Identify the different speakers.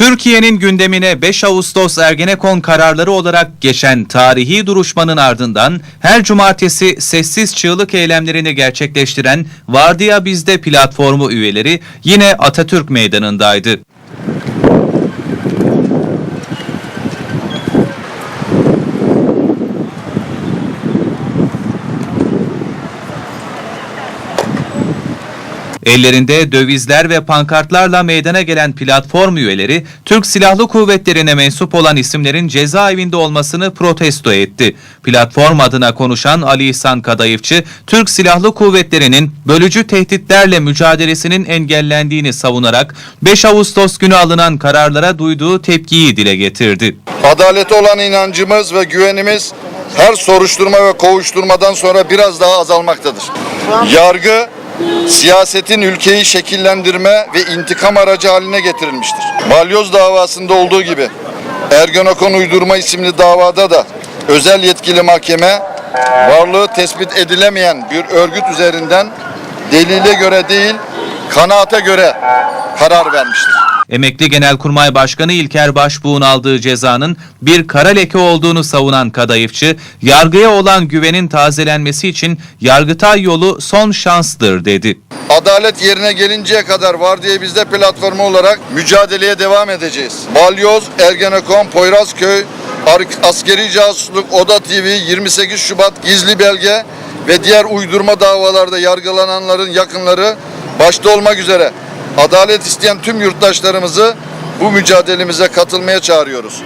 Speaker 1: Türkiye'nin gündemine 5 Ağustos Ergenekon kararları olarak geçen tarihi duruşmanın ardından her cumartesi sessiz çığlık eylemlerini gerçekleştiren Vardiya Bizde platformu üyeleri yine Atatürk Meydanı'ndaydı. Ellerinde dövizler ve pankartlarla meydana gelen platform üyeleri Türk Silahlı Kuvvetleri'ne mensup olan isimlerin cezaevinde olmasını protesto etti. Platform adına konuşan Ali İhsan Kadayıfçı, Türk Silahlı Kuvvetleri'nin bölücü tehditlerle mücadelesinin engellendiğini savunarak 5 Ağustos günü alınan kararlara duyduğu tepkiyi dile getirdi.
Speaker 2: Adalete olan inancımız ve güvenimiz her soruşturma ve kovuşturmadan sonra biraz daha azalmaktadır. Yargı, siyasetin ülkeyi şekillendirme ve intikam aracı haline getirilmiştir. Balyoz davasında olduğu gibi Ergenekon uydurma isimli davada da özel yetkili mahkeme varlığı tespit edilemeyen bir örgüt üzerinden delile göre değil kanaate göre karar vermiştir.
Speaker 1: Emekli Genelkurmay Başkanı İlker Başbuğ'un aldığı cezanın bir kara leke olduğunu savunan Kadayıfçı, yargıya olan güvenin tazelenmesi için Yargıtay yolu son şanstır dedi.
Speaker 2: Adalet yerine gelinceye kadar var diye bizde platformu olarak mücadeleye devam edeceğiz. Balyoz, Ergenekon, Poyrazköy, Askeri Casusluk, Oda TV, 28 Şubat gizli belge ve diğer uydurma davalarda yargılananların yakınları başta olmak üzere adalet isteyen tüm yurttaşlarımızı bu mücadelemize katılmaya çağırıyoruz.